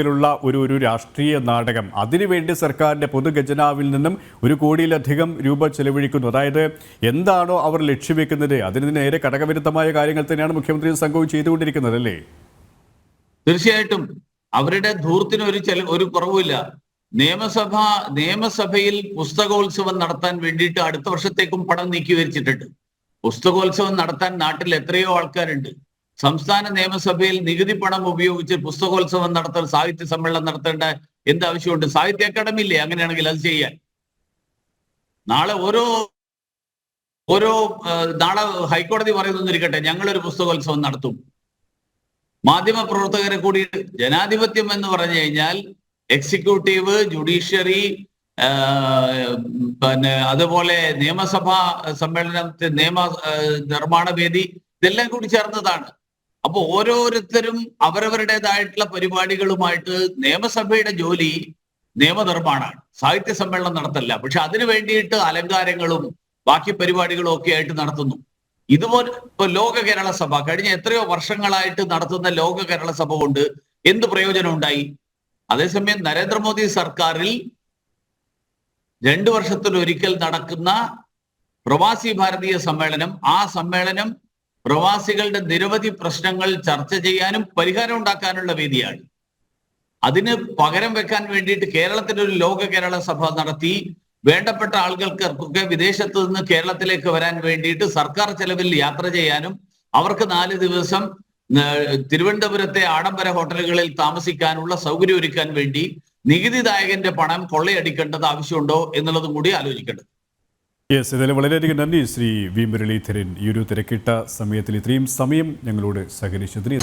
ഇത്തരത്തിലുള്ള ഒരു ഒരു രാഷ്ട്രീയ നാടകം. അതിനുവേണ്ടി സർക്കാരിന്റെ പൊതുഖജനാവിൽ നിന്നും ഒരു കോടിയിലധികം രൂപ ചെലവഴിക്കുന്നു. അതായത് എന്താണോ അവർ ലക്ഷ്യവെക്കുന്നത്. അതിന് നേരെ ഘടകവിരുദ്ധമായ കാര്യങ്ങൾ തന്നെയാണ് മുഖ്യമന്ത്രി സംഘവും ചെയ്തുകൊണ്ടിരിക്കുന്നത് അല്ലേ? തീർച്ചയായിട്ടും. അവരുടെ ധൂർത്തിന് ഒരു ചെല ഒരു കുറവുമില്ല. നിയമസഭ നിയമസഭയിൽ പുസ്തകോത്സവം നടത്താൻ വേണ്ടിയിട്ട് അടുത്ത വർഷത്തേക്കും പണം നീക്കി വെച്ചിട്ടുണ്ട് പുസ്തകോത്സവം നടത്താൻ നാട്ടിൽ എത്രയോ ആൾക്കാരുണ്ട്. സംസ്ഥാന നിയമസഭയിൽ നികുതി പണം ഉപയോഗിച്ച് പുസ്തകോത്സവം നടത്താൻ സാഹിത്യ സമ്മേളനം നടത്തേണ്ട എന്ത് ആവശ്യമുണ്ട്? സാഹിത്യ അക്കാദമി ഇല്ലേ? അങ്ങനെയാണെങ്കിൽ അത് ചെയ്യാൻ. നാളെ ഓരോ ഓരോ നാളെ ഹൈക്കോടതി പറയുന്നിരിക്കട്ടെ ഞങ്ങളൊരു പുസ്തകോത്സവം നടത്തും. മാധ്യമ പ്രവർത്തകരെ കൂടി ജനാധിപത്യം എന്ന് പറഞ്ഞു കഴിഞ്ഞാൽ എക്സിക്യൂട്ടീവ് ജുഡീഷ്യറി പിന്നെ അതുപോലെ നിയമസഭാ സമ്മേളനത്തിൽ നിയമ നിർമ്മാണ വേദി ഇതെല്ലാം കൂടി ചേർന്നതാണ്. അപ്പൊ ഓരോരുത്തരും അവരവരുടേതായിട്ടുള്ള പരിപാടികളുമായിട്ട് നിയമസഭയുടെ ജോലി നിയമനിർമ്മാണമാണ്. സാഹിത്യ സമ്മേളനം നടത്തല്ല. പക്ഷെ അതിനു വേണ്ടിയിട്ട് അലങ്കാരങ്ങളും ബാക്കി പരിപാടികളും ഒക്കെ ആയിട്ട് നടത്തുന്നു. ഇതുപോലെ ഇപ്പൊ ലോക കേരള സഭ കഴിഞ്ഞ എത്രയോ വർഷങ്ങളായിട്ട് നടത്തുന്ന ലോക കേരള സഭ കൊണ്ട് എന്ത് പ്രയോജനം ഉണ്ടായി? അതേസമയം നരേന്ദ്രമോദി സർക്കാരിൽ രണ്ടു വർഷത്തിലൊരിക്കൽ നടക്കുന്ന പ്രവാസി ഭാരതീയ സമ്മേളനം ആ സമ്മേളനം പ്രവാസികളുടെ നിരവധി പ്രശ്നങ്ങൾ ചർച്ച ചെയ്യാനും പരിഹാരം ഉണ്ടാക്കാനുള്ള വേദിയാണ്. അതിന് പകരം വെക്കാൻ വേണ്ടിയിട്ട് കേരളത്തിന്റെ ഒരു ലോക കേരള സഭ നടത്തി വേണ്ടപ്പെട്ട ആളുകൾക്കൊക്കെ വിദേശത്ത് നിന്ന് കേരളത്തിലേക്ക് വരാൻ വേണ്ടിയിട്ട് സർക്കാർ ചെലവിൽ യാത്ര ചെയ്യാനും അവർക്ക് നാല് ദിവസം തിരുവനന്തപുരത്തെ ആഡംബര ഹോട്ടലുകളിൽ താമസിക്കാനുള്ള സൗകര്യം ഒരുക്കാൻ വേണ്ടി നികുതിദായകന്റെ പണം കൊള്ളയടിക്കേണ്ടത് ആവശ്യമുണ്ടോ എന്നുള്ളതും കൂടി ആലോചിക്കേണ്ടത്. യെസ് ഇതിൽ വളരെയധികം നന്ദി ശ്രീ വി മുരളീധരൻ. ഈ ഒരു തിരക്കിട്ട സമയത്തിൽ ഇത്രയും സമയം ഞങ്ങളോട് സഹകരിച്ചതിന്